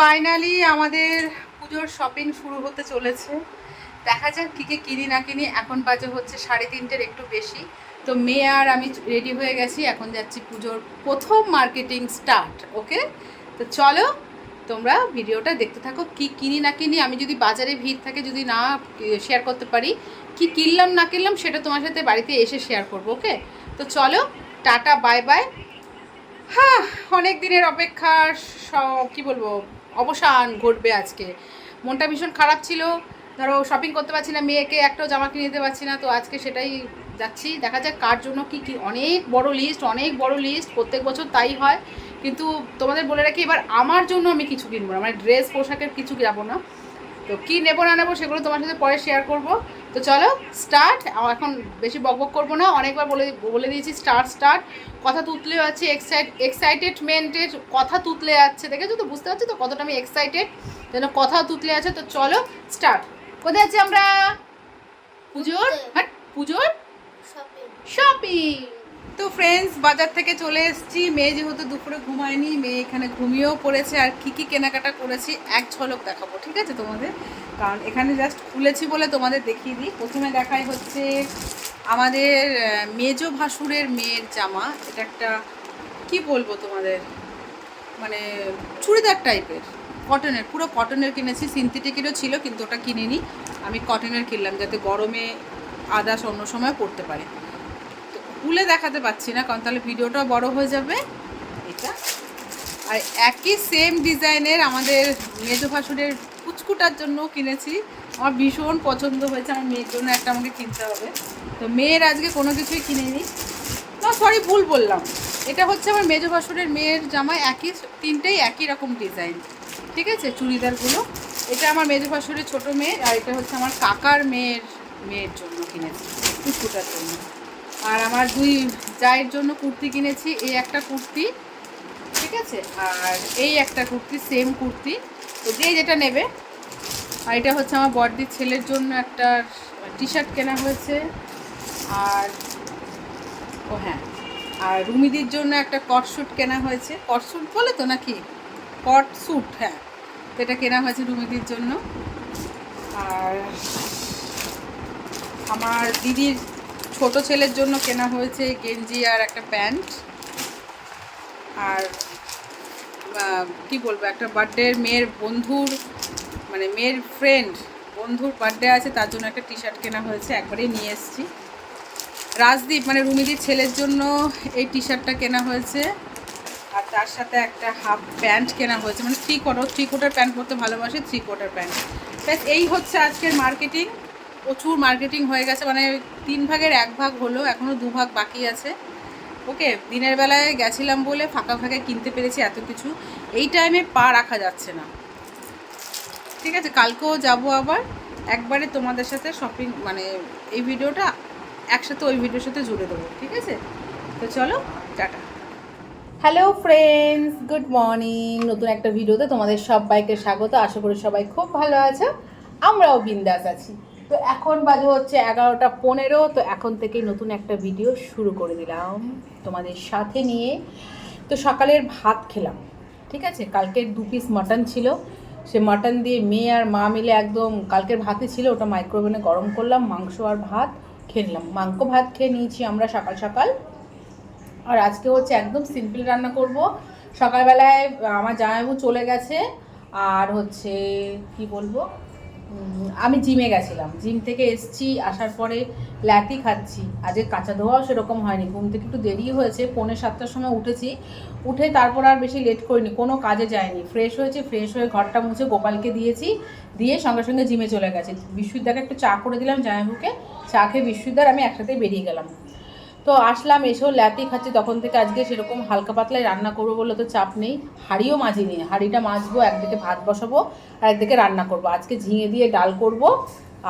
Finally আমাদের পুজোর shopping শুরু হতে চলেছে। দেখা যাক কী কী কিনি না কিনি, এখন বাজে হচ্ছে সাড়ে তিনটের একটু বেশি। তো মেয়ে আর আমি রেডি হয়ে গেছি, এখন যাচ্ছি পুজোর প্রথম মার্কেটিং স্টার্ট ওকে তো চলো, তোমরা ভিডিওটা দেখতে থাকো, কি কিনি না কিনি, আমি যদি বাজারে ভিড় থাকে, যদি না শেয়ার করতে পারি, কি কিনলাম না কিনলাম সেটা তোমার সাথে বাড়িতে এসে শেয়ার করব ওকে তো চলো, টাটা বাই বাই হ্যাঁ অনেক দিনের অপেক্ষা কী বলব অবসান ঘটবে আজকে। মনটা ভীষণ খারাপ ছিল। ধরো শপিং করতে পারছি না, মেয়েকে একটাও জামা কিনে দিতে পারছি না, তো আজকে সেটাই যাচ্ছি। দেখা যাক কার জন্য কি কি, অনেক বড় লিস্ট অনেক বড় লিস্ট প্রত্যেক বছর তাই হয়। কিন্তু তোমাদের বলে রাখি, এবার আমার জন্য আমি কিছু কিনবো না মানে ড্রেস পোশাকের কিছু যাব না। তো কী নেব, না নেব, সেগুলো তোমার সাথে পরে শেয়ার করব। তো চলো স্টার্ট এখন বেশি বক বক করব না অনেকবার বলে বলে দিয়েছি স্টার্ট স্টার্ট কথা তুতলে যাচ্ছে এক্সাইট এক্সাইটেডমেন্টের কথা তুতলে যাচ্ছে দেখেছ তো? বুঝতে পারছ তো কতটা আমি এক্সাইটেড যেন কথা তুতলে আছে তো চলো স্টার্ট কোথায় আছি আমরা? পুজোর? হ্যাঁ পুজোর? শপিং তো ফ্রেন্ডস বাজার থেকে চলে এসেছি। মেয়ে যেহেতু দুপুরে ঘুমায়নি, মেয়ে এখানে ঘুমিয়েও পড়েছে। আর কী কী কেনাকাটা করেছি, এক ঝলক দেখাবো, ঠিক আছে তোমাদের? কারণ এখানে জাস্ট খুলেছি বলে তোমাদের দেখিয়ে দিই। প্রথমে দেখাই হচ্ছে আমাদের মেজো ভাসুরের মেয়ের জামা। এটা একটা, কি বলব তোমাদের? মানে চুড়িদার টাইপের। কটনের পুরো কটনের কিনেছি। সিনথেটিকেরও ছিল, কিন্তু ওটা কিনিনি। আমি কটনের কিনলাম যাতে গরমে আদার্স অন্য সময় পড়তে পারে। খুলে দেখাতে পাচ্ছি না, কারণ তাহলে ভিডিওটা বড় হয়ে যাবে। এটা। আর একই সেম ডিজাইনের আমাদের মেজো ভাসুরের কুচকুটার জন্য কিনেছি। আমার ভীষণ পছন্দ হয়েছে, আমার মেয়ের জন্য একটা আমাকে কিনতে হবে। তো মেয়ের আজকে কোনো কিছুই কিনিনি। না সরি ভুল বললাম। এটা হচ্ছে আমার মেজো ভাসুরের মেয়ের জামা, একই, তিনটেই একই রকম ডিজাইন ঠিক আছে? চুড়িদারগুলো। এটা আমার মেজো ভাসুরের ছোটো মেয়ের আর এটা হচ্ছে আমার কাকার মেয়ের মেয়ের জন্য কিনেছি, কুচকুটার জন্য। আর আমার দুই জায়ের জন্য কুর্তি কিনেছি, এই একটা কুর্তি, ঠিক আছে? আর এই একটা কুর্তি, সেম কুর্তি। তো যে যেটা নেবে, আর এটা হচ্ছে আমার বড়দির ছেলের জন্য একটা টি শার্ট কেনা হয়েছে। আর, ও হ্যাঁ আর রুমিদির জন্য একটা কট স্যুট কেনা হয়েছে। কট স্যুট বলে তো নাকি? কট স্যুট হ্যাঁ তো এটা কেনা হয়েছে রুমিদির জন্য। আর আমার দিদির ছোট ছেলের জন্য কেনা হয়েছে গেঞ্জি আর একটা প্যান্ট। আর কি বলব, একটা বার্থডের মেয়ের বন্ধুর মানে মেয়ের ফ্রেন্ড বন্ধুর বার্থডে আছে, তার জন্য একটা টি শার্ট কেনা হয়েছে, একবারেই নিয়ে এসেছি। রাজদীপ মানে রুমিদির ছেলের জন্য এই টি শার্টটা কেনা হয়েছে। আর তার সাথে একটা হাফ প্যান্ট কেনা হয়েছে মানে three quarter three quarter pant পরতে ভালোবাসে থ্রি কোয়ার্টার প্যান্ট এই হচ্ছে আজকের মার্কেটিং প্রচুর মার্কেটিং হয়ে গেছে মানে তিন ভাগের এক ভাগ হলো এখনও দু ভাগ বাকি আছে। ওকে, দিনের বেলায় গেছিলাম বলে ফাঁকা ফাঁকা কিনতে পেরেছি এত কিছু। এই টাইমে পা রাখা যাচ্ছে না। ঠিক আছে, কালকেও যাব আবার। একবারে তোমাদের সাথে শপিং মানে এই ভিডিওটা একসাথে ওই ভিডিওর সাথে জুড়ে দেবো, ঠিক আছে? তো চলো, tata. Hello friends good morning নতুন একটা ভিডিওতে তোমাদের সবাইকে স্বাগত। আশা করি সবাই খুব ভালো আছো। আমরাও বিন্দাস আছি। তো এখন বাজে হচ্ছে এগারোটা পনেরো, তো এখন থেকেই নতুন একটা ভিডিও শুরু করে দিলাম তোমাদের সাথে নিয়ে। তো সকালের ভাত খেলাম, ঠিক আছে? কালকের দু পিস মাটন ছিল। সে মাটন দিয়ে মেয়ে আর মা মিলে একদম কালকের ভাতই ছিল, ওটা মাইক্রোওভেনে গরম করলাম, মাংস আর ভাত খেয়ে নিলাম। মাংস ভাত খেয়ে নিয়েছি আমরা সকাল সকাল। আর আজকে হচ্ছে একদম সিম্পল রান্না করব। সকালবেলায় আমার জামাইবাবু চলে গেছে, আর হচ্ছে কি বলব? আমি জিমে গেছিলাম। জিম থেকে এসছি, আসার পরে ল্যাটি খাচ্ছি। আজকে কাঁচা ধোয়াও সেরকম হয়নি। ঘুম থেকে একটু দেরি হয়েছে, পৌনে সাতটার সময় উঠেছি। উঠে তারপর আর বেশি লেট করিনি, কোনো কাজে যায়নি ফ্রেশ হয়েছে ফ্রেশ হয়ে ঘরটা মুছে গোপালকে দিয়েছি, দিয়ে সঙ্গে সঙ্গে জিমে চলে গেছে। বিশ্ববিদ্যাকে একটু চা করে দিলাম জামাইবাবুকে চা খেয়ে বিশ্ববিদ্যার আমি একসাথে বেরিয়ে গেলাম। তো আসলাম এসেও ল্যাপি খাচ্ছি। তখন থেকে আজকে সেরকম হালকা পাতলায় রান্না করব বলে তো চাপ নেই। হাঁড়িও মাজিনি। হাঁড়িটা মাজবো, একদিকে ভাত বসাবো আর একদিকে রান্না করব। আজকে ঝিঙে দিয়ে ডাল করব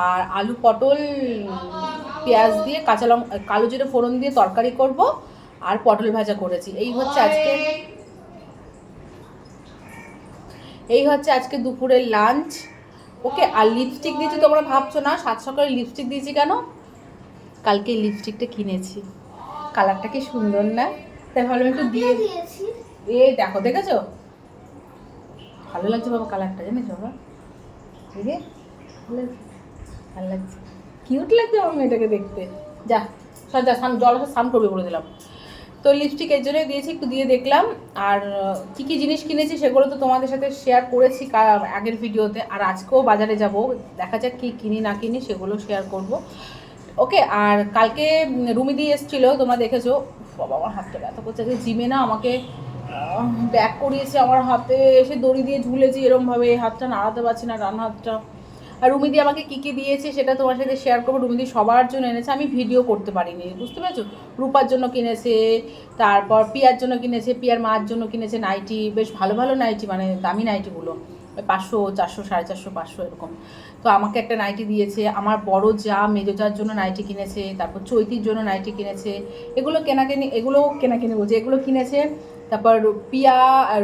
আর আলু পটল, পেঁয়াজ দিয়ে কাঁচা লঙ্কা কালো জিরে ফোড়ন দিয়ে তরকারি করব আর পটল ভাজা করেছি। এই হচ্ছে আজকে এই হচ্ছে আজকে দুপুরের লাঞ্চ। ওকে, আর লিপস্টিক দিয়েছি তোমরা ভাবছ না? সাত সকালে লিপস্টিক দিয়েছি কেন? কালকে লিপস্টিকটা কিনেছি। কালারটা কি সুন্দর না? তাই ভাবলাম একটু দিয়ে দিয়েছি। এই দেখো দেখেছ? ভালো লাগছে বাবা কালারটা জানিস বাবা? ভালো লাগছে কিউট লাগছে। আমার মেয়েটাকে দেখতে। যা সব যা স্নান জল স্নান করবে বলে দিলাম। তো লিপস্টিক এর জন্যই দিয়েছি একটু দিয়ে দেখলাম। আর কী কী জিনিস কিনেছি সেগুলো তো তোমাদের সাথে শেয়ার করেছি আগের ভিডিওতে আর আজকেও বাজারে যাব দেখা যাক কী কিনি না কিনি সেগুলো শেয়ার করব। ওকে, আর কালকে রুমি দিয়ে এসেছিল, তোমরা দেখেছ। বাবা, আমার হাতটা ব্যথা করছে। আজকে জিমে না আমাকে ব্যাক করিয়েছে আমার হাতে, এসে দড়ি দিয়ে ঝুলেছি এরমভাবে হাতটা নাড়াতে পারছি না, ডান হাতটা। আর রুমিদি আমাকে কী কী দিয়েছে সেটা তোমার সাথে শেয়ার করব। রুমিদি সবার জন্য এনেছে, আমি ভিডিও করতে পারিনি, বুঝতে পেরেছ? রূপার জন্য কিনেছে, তারপর পিয়ার জন্য কিনেছে, পিয়ার মার জন্য কিনেছে, নাইটি, বেশ ভালো ভালো নাইটি মানে দামি নাইটিগুলো। পাঁচশো, চারশো, সাড়ে চারশো, পাঁচশো এরকম। তো আমাকে একটা নাইটি দিয়েছে, আমার বড় যা মেজো যার জন্য নাইটি কিনেছে, তারপর চৈতির জন্য নাইটি কিনেছে, এগুলো কেনাকিনি এগুলো কেনাকিনি বলছে, এগুলো কিনেছে, তারপর পিয়া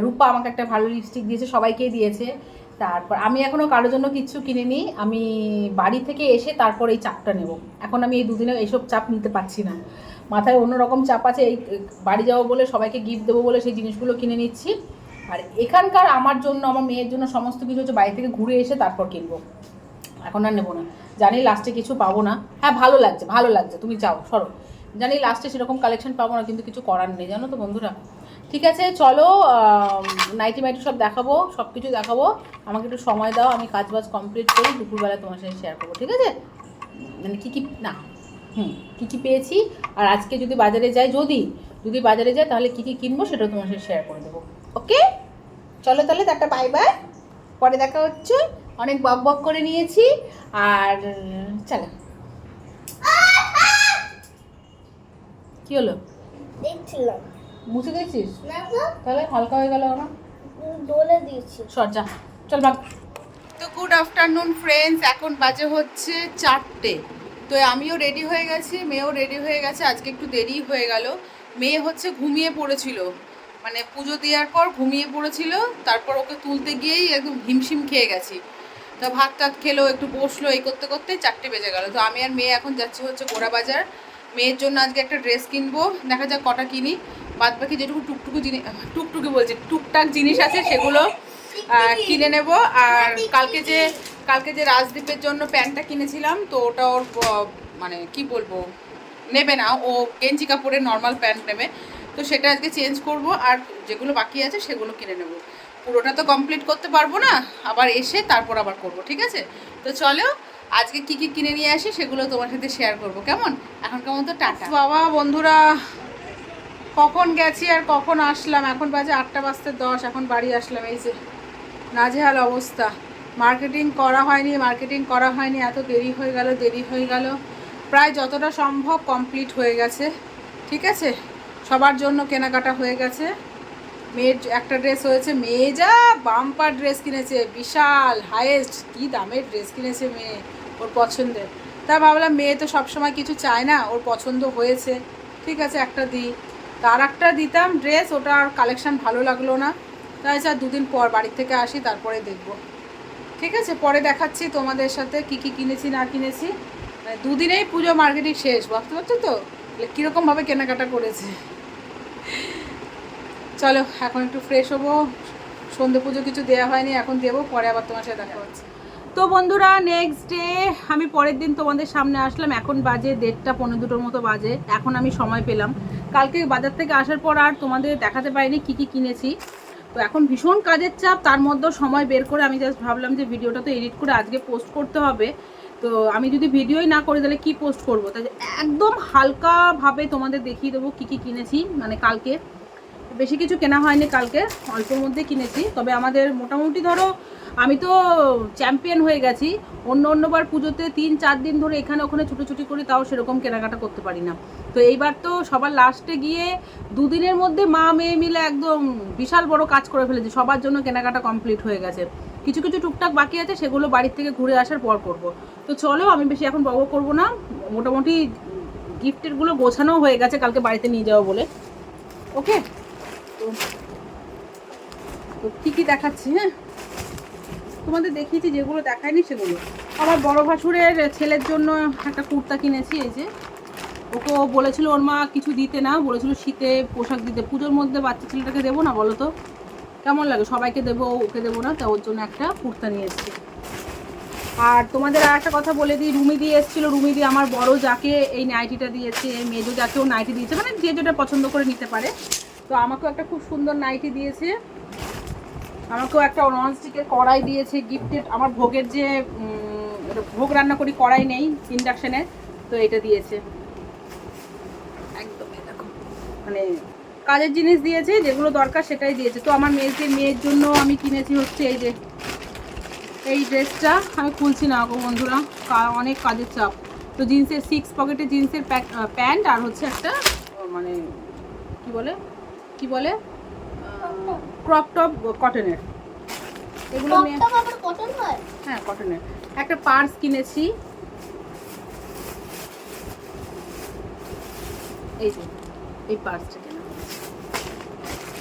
রূপা আমাকে একটা ভালো লিপস্টিক দিয়েছে, সবাইকেই দিয়েছে। তারপর আমি এখনও কারোর জন্য কিচ্ছু কিনিনি, আমি বাড়ি থেকে এসে তারপর এই চাপটা নেব। এখন আমি এই দুদিনে এইসব চাপ নিতে পারছি না। মাথায় অন্যরকম চাপ আছে, এই বাড়ি যাব বলে সবাইকে গিফট দেবো বলে সেই জিনিসগুলো কিনে নিচ্ছি। আর এখানকার আমার জন্য, আমার মেয়ের জন্য সমস্ত কিছু হচ্ছে বাড়ি থেকে ঘুরে এসে তারপর কিনবো। এখন আর নেব না। জানি লাস্টে কিছু পাবো না। হ্যাঁ ভালো লাগছে ভালো লাগছে। তুমি যাও, সরো। জানি লাস্টে সেরকম কালেকশন পাবো না, কিন্তু কিছু করার নেই, জানো তো বন্ধুরা? ঠিক আছে, চলো নাইটি মাইটি সব দেখাবো সব কিছু দেখাবো। আমাকে একটু সময় দাও, আমি কাজ বাজ কমপ্লিট করি, দুপুরবেলা তোমার সাথে শেয়ার করব, ঠিক আছে? মানে কী কী, না, হুম, কী কী পেয়েছি? আর আজকে যদি বাজারে যাই, যদি যদি বাজারে যাই, তাহলে কী কী কিনবো সেটা তোমার সাথে শেয়ার করে দেবো। ওকে চলো তাহলে একটা বাই বাই পরে দেখা হচ্ছে। অনেক বক বক করে নিয়েছি। আর চলো। কি হলো? দেখছিলাম। মুছে দিয়েছিস? না তাহলে হালকা হয়ে গেল না? দোলে দিয়েছি। সর যা। চল ভাগ তো গুড আফটারনুন ফ্রেন্ডস এখন বাজে হচ্ছে চারটে। তো আমিও রেডি হয়ে গেছি মেয়েও রেডি হয়ে গেছে। আজকে একটু দেরি হয়ে গেল। মেয়ে হচ্ছে ঘুমিয়ে পড়েছিল। মানে পুজো দেওয়ার পর ঘুমিয়ে পড়েছিল, তারপর ওকে তুলতে গিয়েই একদম হিমশিম খেয়ে গেছি। তো ভাত টাত খেলো, একটু বসল, এই করতে করতে চারটে বেজে গেল। তো আমি আর মেয়ে এখন যাচ্ছি হচ্ছে গোড়া বাজার। মেয়ের জন্য আজকে একটা ড্রেস কিনবো, দেখা যাক কটা কিনি। বাদ বাকি যেটুকু টুকটুকু জিনিস, টুকটুকি বলছি, টুকটাক জিনিস আছে সেগুলো কিনে নেব। আর কালকে যে কালকে যে রাজদীপের জন্য প্যান্টটা কিনেছিলাম, তো ওটা ওর মানে কি বলব, নেবে না। ও গেঞ্জি কাপড়ের নর্মাল প্যান্ট নেবে। তো সেটা আজকে চেঞ্জ করব আর যেগুলো বাকি আছে সেগুলো কিনে নেব। পুরোটা তো কমপ্লিট করতে পারব না, আবার এসে তারপর আবার করব, ঠিক আছে? তো চলো, আজকে কি কি কিনে নিয়ে আসি সেগুলো তোমার সাথে শেয়ার করব, কেমন? এখন কেমন তো টাটা। বাবা, বন্ধুরা, কখন গেছি আর কখন আসলাম? এখন বাজে আটটা বাজতে দশ, এখন বাড়ি আসলাম, এই যে নাজেহাল অবস্থা। মার্কেটিং করা হয়নি মার্কেটিং করা হয়নি, এত দেরি হয়ে গেল, দেরি হয়ে গেল। প্রায় যতটা সম্ভব কমপ্লিট হয়ে গেছে, ঠিক আছে? সবার জন্য কেনাকাটা হয়ে গেছে। মেয়ের একটা ড্রেস হয়েছে, মেয়ে যা বাম্পার ড্রেস কিনেছে, বিশাল হায়েস্ট কি দামের ড্রেস কিনেছে মেয়ে ওর পছন্দের। তা ভাবলাম মেয়ে তো সবসময় কিছু চায় না, ওর পছন্দ হয়েছে। ঠিক আছে, একটা দিই। তার একটা দিতাম ড্রেস ওটার কালেকশন ভালো লাগল না। তাই স্যার দুদিন পর বাড়ি থেকে আসি, তারপরে দেখব। ঠিক আছে, পরে দেখাচ্ছি তোমাদের সাথে কি কি কিনেছি, না কিনেছি। মানে দুদিনেই পুজো মার্কেটিং শেষ বুঝতে পারছ তো? কীরকমভাবে কেনাকাটা করেছে? চলো, এখন একটু ফ্রেশ হব। সন্ধে পুজো কিছু দেওয়া হয়নি, এখন দেবো, পরে আবার তোমার সাথে দেখা হচ্ছে। তো বন্ধুরা নেক্সট ডে আমি পরের দিন তোমাদের সামনে আসলাম। এখন বাজে দেড়টা পনেরো দুটোর মতো বাজে, এখন আমি সময় পেলাম। কালকে বাজার থেকে আসার পর আর তোমাদের দেখাতে পারিনি কি কি কিনেছি। তো এখন ভীষণ কাজের চাপ, তার মধ্যেও সময় বের করে আমি জাস্ট ভাবলাম যে ভিডিওটা তো এডিট করে আজকে পোস্ট করতে হবে। তো আমি যদি ভিডিওই না করি, তাহলে কি পোস্ট করব? তাই একদম হালকাভাবে তোমাদের দেখিয়ে দেবো কি কি কিনেছি মানে কালকে। বেশি কিছু কেনা হয়নি কালকে, অল্পের মধ্যে কিনেছি। তবে আমাদের মোটামুটি ধরো, আমি তো চ্যাম্পিয়ন হয়ে গেছি। অন্য অন্যবার পুজোতে তিন, চার দিন ধরে এখানে ওখানে ছুটোছুটি করি, তাও সেরকম কেনাকাটা করতে পারি না। তো এইবার তো সবার লাস্টে গিয়ে দুদিনের মধ্যে মা, মেয়ে মিলে একদম বিশাল বড় কাজ করে ফেলেছি। সবার জন্য কেনাকাটা কমপ্লিট হয়ে গেছে। কিছু কিছু টুকটাক বাকি আছে, সেগুলো বাড়ির থেকে ঘুরে আসার পর করব। তো চলো, আমি বেশি এখন বড় করব না। মোটামুটি গিফটেরগুলো গোছানো হয়ে গেছে, কালকে বাড়িতে নিয়ে যাওয়া বলে। ওকে তো কী দেখাচ্ছি হ্যাঁ? তোমাদের দেখিয়েছি, যেগুলো দেখায়নি সেগুলো। আমার বড় ভাসুরের ছেলের জন্য একটা কুর্তা কিনেছি, এই যে। ওকে ও বলেছিল, ওর মা কিছু দিতে না। বলেছিল, শীতে পোশাক দিতে। পুজোর মধ্যে বাচ্চা ছেলেটাকে দেবো না বলো তো? কেমন লাগে? সবাইকে দেবো, ওকে দেবো না? তা ওর জন্য একটা কুর্তা নিয়ে এসেছি। আর তোমাদের আর একটা কথা বলে দিই, রুমি দিয়ে এসেছিল। রুমি দিয়ে আমার বড় যাকে এই নাইটিটা দিয়েছে মেজো যাকেও নাইটি দিয়েছে মানে যে যেটা পছন্দ করে নিতে পারে। তো আমাকেও একটা খুব সুন্দর নাইটি দিয়েছে। আমাকেও একটা ননস্টিকের কড়াই দিয়েছে গিফটেড আমার ভোগের যে ভোগ রান্না করি কড়াই নেই ইন্ডাকশনের তো এটা দিয়েছে। একদম মানে কাজের জিনিস দিয়েছে, যেগুলো দরকার সেটাই দিয়েছে। তো আমার মেয়েদের মেয়ের জন্য আমি কিনেছি হচ্ছে এই যে, এই ড্রেসটা। আমি খুলছি না গো বন্ধুরা অনেক কাজের চাপ। তো জিন্সের সিক্স পকেটে জিন্সের প্যান্ট আর হচ্ছে একটা মানে কি বলে? কি বলে? ক্রপ টপ কটনের এগুলো হয়? কটনের একটা পার্স কিনেছি। এই যে এই পার্সটা কেনা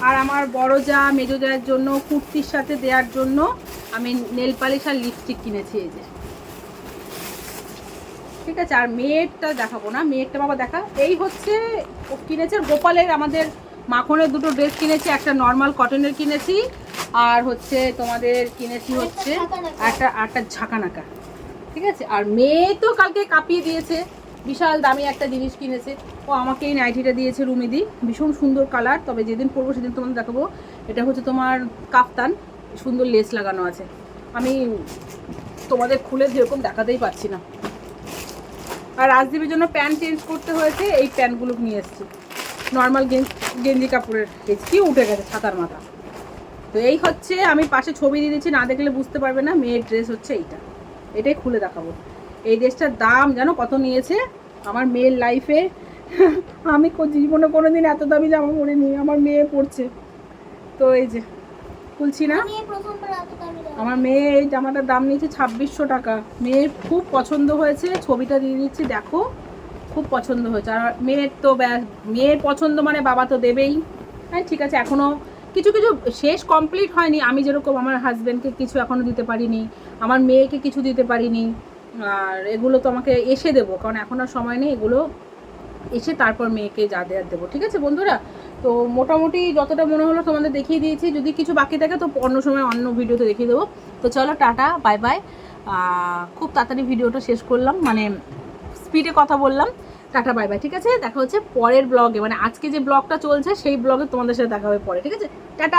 আর আমার বড় যা মেজো যার জন্য কুর্তির সাথে দেওয়ার জন্য আমি নেল পালিশ আর লিপস্টিক কিনেছি এই যে। ঠিক আছে আর মেয়েরটা দেখাবো না। মেয়েরটা বাবা দেখা। এই হচ্ছে ও কিনেছে গোপালের আমাদের মাখনের দুটো ড্রেস কিনেছি একটা নর্মাল কটনের কিনেছি আর হচ্ছে তোমাদের কিনেছি হচ্ছে। একটা একটা ঝাঁকানাকা ঠিক আছে? আর মেয়ে তো কালকে কাঁপিয়ে দিয়েছে বিশাল দামি একটা জিনিস কিনেছে। ও আমাকে এই নাইটিটা দিয়েছে রুমিদি ভীষণ সুন্দর কালার তবে যেদিন পরবো সেদিন তোমাদের দেখাবো। এটা হচ্ছে তোমার কাফতান সুন্দর লেস লাগানো আছে। আমি তোমাদের খুলে যেরকম দেখাতেই পারছি না। আর রাজদীপের জন্য প্যান্ট চেঞ্জ করতে হয়েছে এই প্যান্টগুলো নিয়ে এসেছি। নর্মাল গেঞ্জি কাপড়ের কি উঠে গেছে ছাতার মাথা। তো এই হচ্ছে আমি পাশে ছবি দিয়ে দিচ্ছি না দেখলে বুঝতে পারবে না মেয়ের ড্রেস হচ্ছে এইটা। এটাই খুলে দেখাবো। এই ড্রেসটার দাম জানো কত নিয়েছে? আমার মেয়ের লাইফে আমি জীবনে কোনো দিন এত দামি জামা পরিনি আমার মেয়ে পড়ছে তো এই যে খুলছি না? আমার মেয়ে এই জামাটার দাম নিয়েছে ছাব্বিশশো টাকা। মেয়ের খুব পছন্দ হয়েছে ছবিটা দিয়ে দিচ্ছি দেখো। খুব পছন্দ হয়েছে। আর মেয়ের তো মেয়ের পছন্দ মানে বাবা তো দেবেই। হ্যাঁ ঠিক আছে এখনও কিছু কিছু শেষ কমপ্লিট হয়নি। আমি যেরকম আমার হাজব্যান্ডকে কিছু এখনও দিতে পারিনি, আমার মেয়েকে কিছু দিতে পারিনি, আর এগুলো তো আমাকে এসে দেবো, কারণ এখন আর সময় নেই, এগুলো এসে তারপর মেয়েকে যা দেওয়ার দেবো। ঠিক আছে, বন্ধুরা? তো মোটামুটি যতটা মনে হলো তোমাদের দেখিয়ে দিয়েছি। যদি কিছু বাকি থাকে তো অন্য সময় অন্য ভিডিওতে দেখিয়ে দেবো। তো চলো, টাটা বাই বাই খুব তাড়াতাড়ি ভিডিওটা শেষ করলাম মানে স্পিডে কথা বললাম। টাটা বাই বাই ঠিক আছে? দেখা হচ্ছে পরের ব্লগে মানে আজকে যে ব্লগটা চলছে, সেই ব্লগে তোমাদের সাথে দেখা হবে পরে, ঠিক আছে? টাটা!